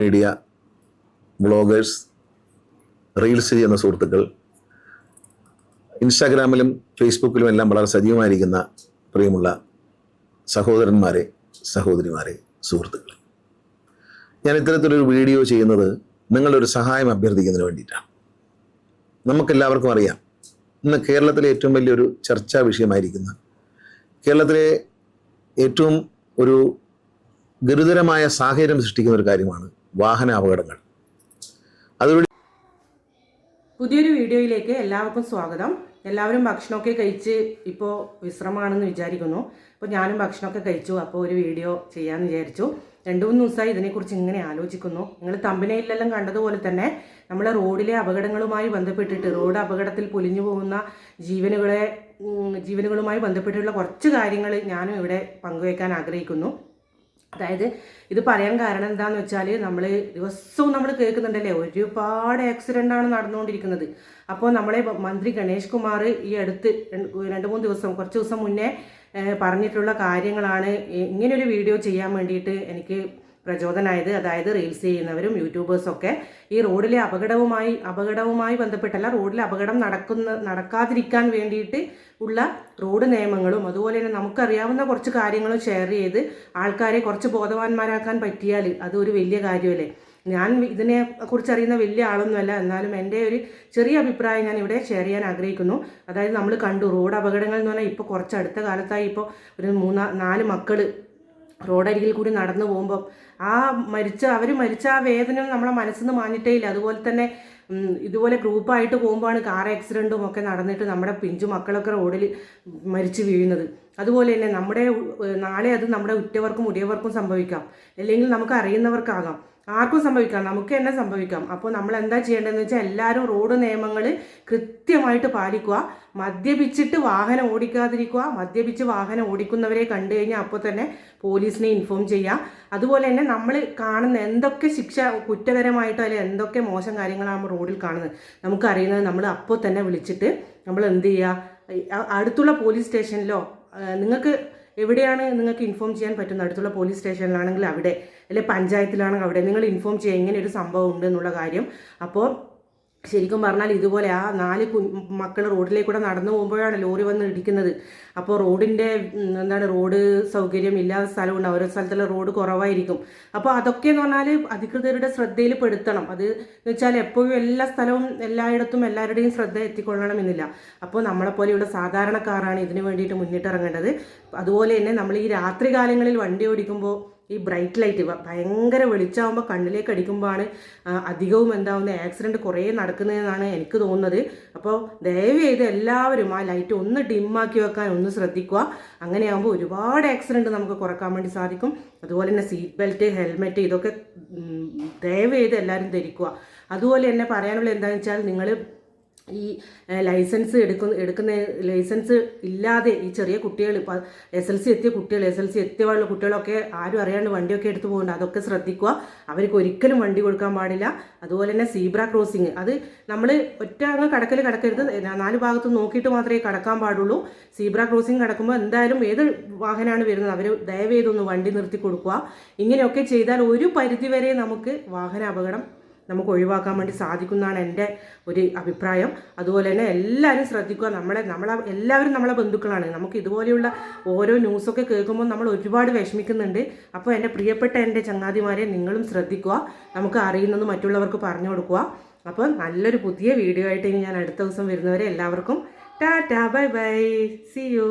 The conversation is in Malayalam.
മീഡിയ ബ്ലോഗേഴ്സ് റീൽസ് ചെയ്യുന്ന സുഹൃത്തുക്കൾ ഇൻസ്റ്റാഗ്രാമിലും ഫേസ്ബുക്കിലും എല്ലാം വളരെ സജീവമായിരിക്കുന്ന പ്രിയമുള്ള സഹോദരന്മാരെ സഹോദരിമാരെ സുഹൃത്തുക്കൾ ഞാൻ ഇത്തരത്തിലൊരു വീഡിയോ ചെയ്യുന്നത് നിങ്ങളൊരു സഹായം അഭ്യർത്ഥിക്കുന്നതിന് വേണ്ടിയിട്ടാണ്. നമുക്കെല്ലാവർക്കും അറിയാം ഇന്ന് കേരളത്തിലെ ഏറ്റവും വലിയൊരു ചർച്ചാ വിഷയമായിരിക്കുന്ന കേരളത്തിലെ ഏറ്റവും ഒരു ഗുരുതരമായ സാഹചര്യം സൃഷ്ടിക്കുന്ന ഒരു കാര്യമാണ് വാഹന അപകടങ്ങൾ അതുവഴി പുതിയൊരു വീഡിയോയിലേക്ക് എല്ലാവർക്കും സ്വാഗതം. എല്ലാവരും ഭക്ഷണമൊക്കെ കഴിച്ച് ഇപ്പോൾ വിശ്രമമാണെന്ന് വിചാരിക്കുന്നു. അപ്പോൾ ഞാനും ഭക്ഷണമൊക്കെ കഴിച്ചു. അപ്പോൾ ഒരു വീഡിയോ ചെയ്യാമെന്ന് വിചാരിച്ചു. രണ്ടു മൂന്ന് ദിവസമായി ഇതിനെക്കുറിച്ച് ഇങ്ങനെ ആലോചിക്കുന്നു. നിങ്ങൾ തമ്പനയിലെല്ലാം കണ്ടതുപോലെ തന്നെ നമ്മളെ റോഡിലെ അപകടങ്ങളുമായി ബന്ധപ്പെട്ടിട്ട് റോഡ് അപകടത്തിൽ പൊലിഞ്ഞു പോകുന്ന ജീവനുകളെ ജീവനുകളുമായി ബന്ധപ്പെട്ടിട്ടുള്ള കുറച്ച് കാര്യങ്ങൾ ഞാനും ഇവിടെ പങ്കുവയ്ക്കാൻ ആഗ്രഹിക്കുന്നു. അതായത് ഇത് പറയാൻ കാരണം എന്താന്ന് വെച്ചാൽ നമ്മൾ ദിവസവും നമ്മൾ കേൾക്കുന്നുണ്ടല്ലേ? ഒരുപാട് ആക്സിഡന്റ് ആണ് നടന്നുകൊണ്ടിരിക്കുന്നത്. അപ്പോൾ നമ്മളെ മന്ത്രി ഗണേഷ് കുമാർ ഈ അടുത്ത് രണ്ട് മൂന്ന് ദിവസം കുറച്ച് ദിവസം മുന്നേ പറഞ്ഞിട്ടുള്ള കാര്യങ്ങളാണ്. ഇങ്ങനൊരു വീഡിയോ ചെയ്യാൻ വേണ്ടിയിട്ട് എനിക്ക് പ്രചോദനമായത് അതായത് റീൽസ് ചെയ്യുന്നവരും യൂട്യൂബേഴ്സൊക്കെ ഈ റോഡിലെ അപകടവുമായി അപകടവുമായി ബന്ധപ്പെട്ടല്ല റോഡിലെ അപകടം നടക്കുന്ന നടക്കാതിരിക്കാൻ വേണ്ടിയിട്ട് ഉള്ള റോഡ് നിയമങ്ങളും അതുപോലെ തന്നെ നമുക്കറിയാവുന്ന കുറച്ച് കാര്യങ്ങളും ഷെയർ ചെയ്ത് ആൾക്കാരെ കുറച്ച് ബോധവാന്മാരാക്കാൻ പറ്റിയാൽ അതൊരു വലിയ കാര്യമല്ലേ? ഞാൻ ഇതിനെ കുറിച്ച് അറിയുന്ന വലിയ ആളൊന്നുമല്ല. എന്നാലും എന്റെ ഒരു ചെറിയ അഭിപ്രായം ഞാൻ ഇവിടെ ഷെയർ ചെയ്യാൻ ആഗ്രഹിക്കുന്നു. അതായത് നമ്മൾ കണ്ടു റോഡ് അപകടങ്ങൾ എന്ന് പറഞ്ഞാൽ ഇപ്പോൾ കുറച്ച് അടുത്ത കാലത്തായി ഇപ്പോൾ ഒരു മൂന്നാ നാല് മക്കൾ റോഡരികിൽ കൂടി നടന്നു പോകുമ്പം ആ മരിച്ച അവർ മരിച്ച ആ വേദന നമ്മളെ മനസ്സിൽ നിന്ന് മാഞ്ഞിട്ടേ ഇല്ല. അതുപോലെ തന്നെ ഇതുപോലെ ഗ്രൂപ്പായിട്ട് പോകുമ്പോഴാണ് കാർ ആക്സിഡന്റും ഒക്കെ നടന്നിട്ട് നമ്മുടെ പിഞ്ചു മക്കളൊക്കെ റോഡിൽ മരിച്ചു വീഴുന്നത്. അതുപോലെ തന്നെ നമ്മുടെ നാളെ അത് നമ്മുടെ ഉറ്റവർക്കും ഉടിയവർക്കും സംഭവിക്കാം. അല്ലെങ്കിൽ നമുക്ക് അറിയുന്നവർക്കാകാം. ആർക്കും സംഭവിക്കാം. നമുക്ക് തന്നെ സംഭവിക്കാം. അപ്പോൾ നമ്മൾ എന്താ ചെയ്യേണ്ടതെന്ന് വെച്ചാൽ എല്ലാവരും റോഡ് നിയമങ്ങൾ കൃത്യമായിട്ട് പാലിക്കുക. മദ്യപിച്ചിട്ട് വാഹനം ഓടിക്കാതിരിക്കുക. മദ്യപിച്ച് വാഹനം ഓടിക്കുന്നവരെ കണ്ടു കഴിഞ്ഞാൽ അപ്പോൾ തന്നെ പോലീസിനെ ഇൻഫോം ചെയ്യുക അതുപോലെ തന്നെ നമ്മൾ കാണുന്ന എന്തൊക്കെ ശിക്ഷ കുറ്റകരമായിട്ടോ അല്ലെങ്കിൽ എന്തൊക്കെ മോശം കാര്യങ്ങളാണ് റോഡിൽ കാണുന്നത്. നമുക്കറിയുന്നത് നമ്മൾ അപ്പോൾ തന്നെ വിളിച്ചിട്ട് നമ്മൾ എന്ത് ചെയ്യുക? അടുത്തുള്ള പോലീസ് സ്റ്റേഷനിലോ നിങ്ങൾക്ക് എവിടെയാണ് നിങ്ങൾക്ക് ഇൻഫോം ചെയ്യാൻ പറ്റുന്നത്? അടുത്തുള്ള പോലീസ് സ്റ്റേഷനിലാണെങ്കിൽ അവിടെ അല്ലെങ്കിൽ പഞ്ചായത്തിലാണെങ്കിൽ അവിടെ. നിങ്ങൾ ഇൻഫോം ചെയ്യുക ഇങ്ങനെ ഒരു സംഭവം ഉണ്ട് എന്നുള്ള കാര്യം. അപ്പോൾ ശരിക്കും പറഞ്ഞാൽ ഇതുപോലെ ആ നാല് മക്കൾ റോഡിലേക്ക് കൂടെ നടന്നു പോകുമ്പോഴാണ് ലോറി വന്ന് ഇടിക്കുന്നത്. അപ്പോൾ റോഡിന്റെ എന്താണ് റോഡ് സൗകര്യം ഇല്ലാത്ത സ്ഥലമുണ്ട്. ഓരോ സ്ഥലത്തുള്ള റോഡ് കുറവായിരിക്കും. അപ്പോൾ അതൊക്കെ എന്ന് പറഞ്ഞാൽ അധികൃതരുടെ ശ്രദ്ധയിൽ പെടുത്തണം. അത് എന്ന് വെച്ചാൽ എപ്പോഴും എല്ലാ സ്ഥലവും എല്ലായിടത്തും എല്ലാവരുടെയും ശ്രദ്ധ എത്തിക്കൊള്ളണമെന്നില്ല. അപ്പോൾ നമ്മളെപ്പോലെയുള്ള സാധാരണക്കാരാണ് ഇതിന് വേണ്ടിയിട്ട് മുന്നിട്ടിറങ്ങേണ്ടത്. അതുപോലെ തന്നെ നമ്മൾ ഈ രാത്രി കാലങ്ങളിൽ വണ്ടി ഓടിക്കുമ്പോൾ ഈ ബ്രൈറ്റ് ലൈറ്റ് ഭയങ്കര വെളിച്ചാവുമ്പോൾ കണ്ണിലേക്ക് അടിക്കുമ്പോഴാണ് അധികവും എന്താവുന്ന ആക്സിഡന്റ് കുറേ നടക്കുന്നതെന്നാണ് എനിക്ക് തോന്നുന്നത്. അപ്പോൾ ദയവ് ചെയ്ത് എല്ലാവരും ആ ലൈറ്റ് ഒന്ന് ഡിമ്മാക്കി വെക്കാൻ ഒന്ന് ശ്രദ്ധിക്കുക. അങ്ങനെയാകുമ്പോൾ ഒരുപാട് ആക്സിഡന്റ് നമുക്ക് കുറയ്ക്കാൻ വേണ്ടി സാധിക്കും. അതുപോലെ തന്നെ സീറ്റ് ബെൽറ്റ് ഹെൽമെറ്റ് ഇതൊക്കെ ദയവ് ചെയ്ത് എല്ലാവരും ധരിക്കുക. അതുപോലെ തന്നെ പറയാനുള്ള എന്താണെന്ന് വെച്ചാൽ നിങ്ങൾ ഈ ലൈസൻസ് എടുക്കുന്ന എടുക്കുന്ന ലൈസൻസ് ഇല്ലാതെ ഈ ചെറിയ കുട്ടികൾ ഇപ്പോൾ എസ് എൽ സി എത്തിയ കുട്ടികൾ എസ് എൽ സി എത്തിയുള്ള കുട്ടികളൊക്കെ ആരും അറിയാണ്ട് വണ്ടിയൊക്കെ എടുത്തു പോകുന്നുണ്ട് അതൊക്കെ ശ്രദ്ധിക്കുക. അവർക്ക് ഒരിക്കലും വണ്ടി കൊടുക്കാൻ പാടില്ല. അതുപോലെ തന്നെ സീബ്ര ക്രോസിങ്. അത് നമ്മൾ ഒറ്റ അങ്ങ് കടക്കൽ കടക്കരുത്. നാല് ഭാഗത്ത് നോക്കിയിട്ട് മാത്രമേ കടക്കാൻ പാടുള്ളൂ. സീബ്ര ക്രോസിങ് കടക്കുമ്പോൾ എന്തായാലും ഏത് വാഹനമാണ് വരുന്നത് അവർ ദയവേതൊന്ന് വണ്ടി നിർത്തി കൊടുക്കുക. ഇങ്ങനെയൊക്കെ ചെയ്താൽ ഒരു പരിധിവരെ നമുക്ക് വാഹന അപകടം നമുക്ക് ഒഴിവാക്കാൻ വേണ്ടി സാധിക്കുന്നതാണ് എന്റെ ഒരു അഭിപ്രായം. അതുപോലെ തന്നെ എല്ലാവരും ശ്രദ്ധിക്കുക നമ്മളെ നമ്മളെ എല്ലാവരും നമ്മളെ ബന്ധുക്കളാണ്. നമുക്ക് ഇതുപോലെയുള്ള ഓരോ ന്യൂസൊക്കെ കേൾക്കുമ്പോൾ നമ്മൾ ഒരുപാട് വിഷമിക്കുന്നുണ്ട്. അപ്പോൾ എന്റെ പ്രിയപ്പെട്ട എന്റെ ചങ്ങാതിമാരെ നിങ്ങളും ശ്രദ്ധിക്കുക. നമുക്ക് അറിയുന്നത് മറ്റുള്ളവർക്ക് പറഞ്ഞു കൊടുക്കുക. അപ്പോൾ നല്ലൊരു പുതിയ വീഡിയോ ആയിട്ട് ഇനി ഞാൻ അടുത്ത ദിവസം വരുന്നവരെ എല്ലാവർക്കും tata bye bye. See you